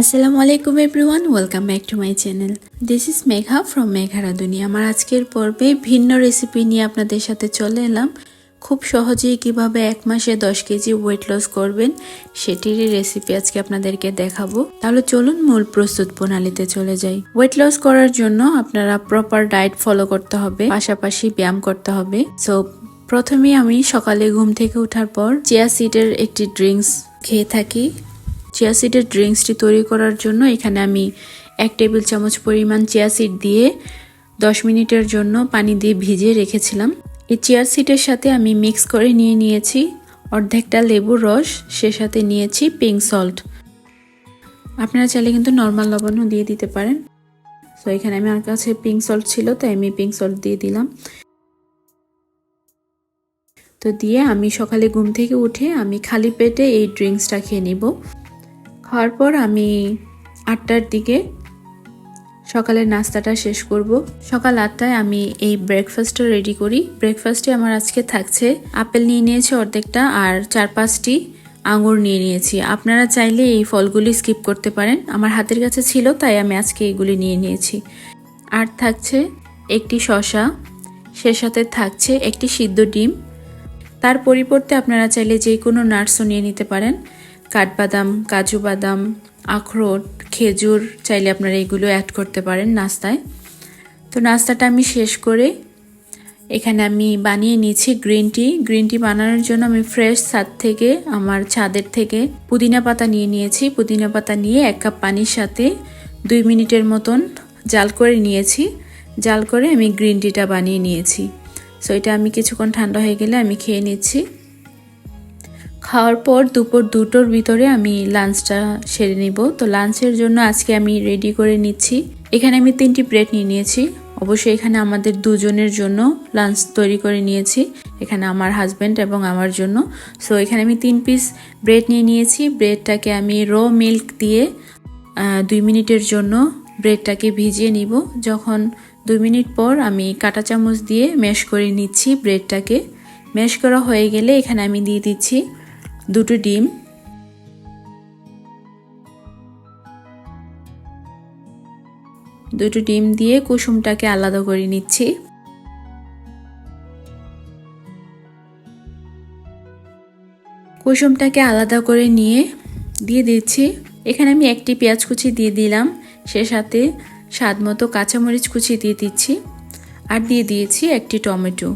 আসসালামু আলাইকুম everyone, welcome back to my channel. This is Megha from মেঘারা দুনিয়া আমার আজকের পর্বে ভিন্ন রেসিপি নিয়ে আপনাদের সাথে চলে এলাম। খুব সহজেই কীভাবে এক মাসে দশ কেজি ওয়েট লস করবেন সেটিরই রেসিপি আজকে আপনাদেরকে দেখাবো। তাহলে চলুন মূল প্রস্তুত প্রণালীতে চলে যাই। ওয়েট লস করার জন্য আপনারা প্রপার ডায়েট ফলো করতে হবে, পাশাপাশি ব্যায়াম করতে হবে। সো প্রথমে আমি সকালে ঘুম থেকে ওঠার পর চিয়া সিডের একটি ড্রিঙ্কস খেয়ে থাকি। চিয়া সিডের ড্রিঙ্কসটি তৈরি করার জন্য এখানে আমি এক টেবিল চামচ পরিমাণ চিয়া সিড দিয়ে দশ মিনিটের জন্য পানি দিয়ে ভিজিয়ে রেখেছিলাম। এই চিয়া সিডের সাথে আমি মিক্স করে নিয়ে নিয়েছি। অর্ধেকটা লেবুর রস, সে সাথে নিয়েছি পিঙ্ক সল্ট আপনারা চাইলে কিন্তু নর্মাল লবণও দিয়ে দিতে পারেন। তো এখানে আমার কাছে পিঙ্ক সল্ট ছিল, তাই আমি পিঙ্ক সল্ট দিয়ে দিলাম। তো দিয়ে আমি সকালে ঘুম থেকে উঠে আমি খালি পেটে এই ড্রিঙ্কসটা খেয়ে নিব। খাওয়ার পর আমি আটটার দিকে সকালের নাস্তাটা শেষ করব। সকাল আটটায় আমি এই ব্রেকফাস্টটা রেডি করি। ব্রেকফাস্টে আমার আজকে থাকছে আপেল নিয়ে নিয়েছি অর্ধেকটা আর চার পাঁচটি আঙুর নিয়ে নিয়েছি। আপনারা চাইলে এই ফলগুলি স্কিপ করতে পারেন। আমার হাতের কাছে ছিল, তাই আমি আজকে এগুলি নিয়ে নিয়েছি। আর থাকছে একটি শশা সে সাথে থাকছে একটি সিদ্ধ ডিম। তার পরিবর্তে আপনারা চাইলে যে কোনো নার্সও নিয়ে নিতে পারেন। কাঠবাদাম, কাজু বাদাম, আখরোট, খেজুর চাইলে আপনারা এগুলো অ্যাড করতে পারেন নাস্তায়। তো নাস্তাটা আমি শেষ করে এখানে আমি বানিয়ে নিয়েছি গ্রিন টি গ্রিন টি বানানোর জন্য আমি ফ্রেশ ছাদ থেকে, আমার ছাদের থেকে পুদিনা পাতা নিয়ে নিয়েছি। পুদিনা পাতা নিয়ে এক কাপ পানির সাথে দুই মিনিটের মতন জাল করে নিয়েছি। জাল করে আমি গ্রিন টিটা বানিয়ে নিয়েছি। সো এটা আমি কিছুক্ষণ ঠান্ডা হয়ে গেলে আমি খেয়ে নিচ্ছি। খাওয়ার পর দুপুর দুটোর ভিতরে আমি লাঞ্চটা সেরে নিব। তো লাঞ্চের জন্য আজকে আমি রেডি করে নিচ্ছি। এখানে আমি তিনটি প্লেট নিয়ে নিয়েছি। অবশ্যই এখানে আমাদের দুজনের জন্য লাঞ্চ তৈরি করে নিয়েছি। এখানে আমার হাজব্যান্ড এবং আমার জন্য। সো এখানে আমি তিন পিস ব্রেড নিয়ে নিয়েছি। ব্রেডটাকে আমি র মিল্ক দিয়ে দুই মিনিটের জন্য ব্রেডটাকে ভিজিয়ে নিব। যখন দুই মিনিট পর আমি কাঁটা চামচ দিয়ে ম্যাশ করে নিচ্ছি ব্রেডটাকে ম্যাশ করা হয়ে গেলে এখানে আমি দিয়ে দিচ্ছি দুটো ডিম। দুটো ডিম দিয়ে কুসুমটাকে আলাদা করে নিচ্ছি। কুসুমটাকে আলাদা করে নিয়ে দিয়ে দিচ্ছি। এখানে আমি একটি পেঁয়াজ কুচি দিয়ে দিলাম। সে সাথে স্বাদ মতো কাঁচামরিচ কুচি দিয়ে দিচ্ছি। আর দিয়ে দিয়েছি একটি টমেটো।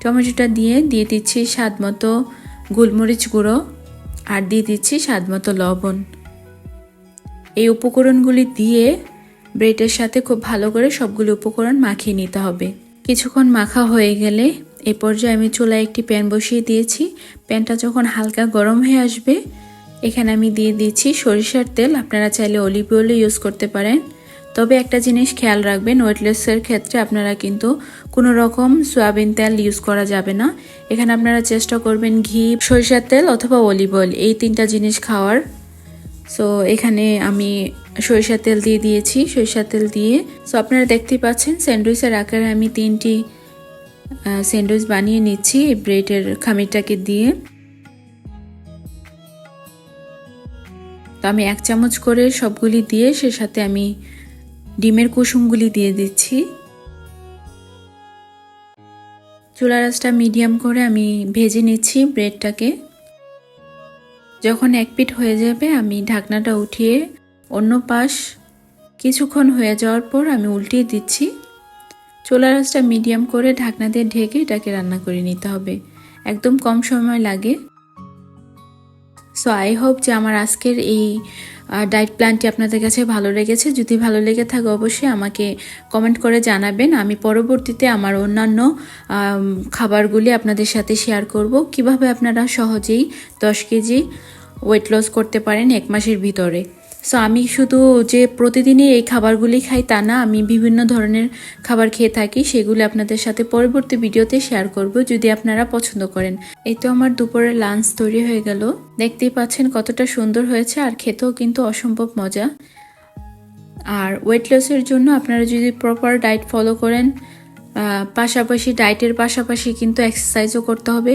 টমেটোটা দিয়ে দিয়ে দিচ্ছি স্বাদ মতো গোলমরিচ গুঁড়ো আর দিয়ে দিচ্ছি স্বাদ মতো লবণ। এই উপকরণগুলি দিয়ে ব্রেডের সাথে খুব ভালো করে সবগুলো উপকরণ মাখিয়ে নিতে হবে। কিছুক্ষণ মাখা হয়ে গেলে এ পর্যায়ে আমি চুলায় একটি প্যান বসিয়ে দিয়েছি। প্যানটা যখন হালকা গরম হয়ে আসবে, এখানে আমি দিয়ে দিচ্ছি সরিষার তেল। আপনারা চাইলে অলিভ অয়েলও ইউজ করতে পারেন। তবে একটা জিনিস খেয়াল রাখবেন, ওয়েটলেসের ক্ষেত্রে আপনারা কিন্তু কোনো রকম সয়াবিন তেল ইউজ করা যাবে না। এখানে আপনারা চেষ্টা করবেন ঘি, সরিষার তেল অথবা অলিভ অয়েল এই তিনটা জিনিস খাওয়ার। সো এখানে আমি সরিষার তেল দিয়ে দিয়েছি, সরিষার তেল দিয়ে। সো আপনারা দেখতেই পাচ্ছেন স্যান্ডউইচের আকারে আমি তিনটি স্যান্ডউইচ বানিয়ে নিচ্ছি ব্রেডের খামিরটাকে দিয়ে। তো আমি এক চামচ করে সবগুলি দিয়ে সে সাথে আমি ডিমের কুসুমগুলি দিয়ে দিচ্ছি। চুলা রাসটা মিডিয়াম করে আমি ভেজে নিচ্ছি ব্রেডটাকে। যখন এক পিট হয়ে যাবে, আমি ঢাকনাটা উঠিয়ে অন্য পাশ কিছুক্ষণ হয়ে যাওয়ার পর আমি উল্টিয়ে দিচ্ছি। চুলা রাসটা মিডিয়াম করে ঢাকনা দিয়ে ঢেকে এটাকে রান্না করে নিতে হবে। একদম কম সময় লাগে। সো আই হোপ যে আমার আজকের এই ডায়েট প্ল্যানটি আপনাদের কাছে ভালো লেগেছে, যদি ভালো লেগে থাকে অবশ্যই আমাকে কমেন্ট করে জানাবেন। আমি পরবর্তীতে আমার অন্যান্য খাবারগুলি আপনাদের সাথে শেয়ার করব। কীভাবে আপনারা সহজেই দশ কেজি ওয়েট লস করতে পারেন এক মাসের ভিতরে? সো আমি শুধু যে প্রতিদিনই এই খাবারগুলি খাই তা না, আমি বিভিন্ন ধরনের খাবার খেয়ে থাকি, সেগুলি আপনাদের সাথে পরবর্তী ভিডিওতে শেয়ার করব যদি আপনারা পছন্দ করেন। এই তো আমার দুপুরের লাঞ্চ তৈরি হয়ে গেল। দেখতেই পাচ্ছেন কতটা সুন্দর হয়েছে আর খেতেও কিন্তু অসম্ভব মজা। আর ওয়েট লসের জন্য আপনারা যদি প্রপার ডায়েট ফলো করেন পাশাপাশি ডায়েটের পাশাপাশি কিন্তু এক্সারসাইজও করতে হবে।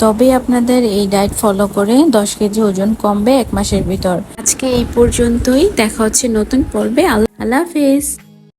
তবেই আপনাদের এই ডায়েট ফলো করে দশ কেজি ওজন কমবে এক মাসের ভিতর। আজকে এই পর্যন্তই। দেখা হচ্ছে নতুন পর্বে। আল্লাহ আল্লাহ হাফেজ।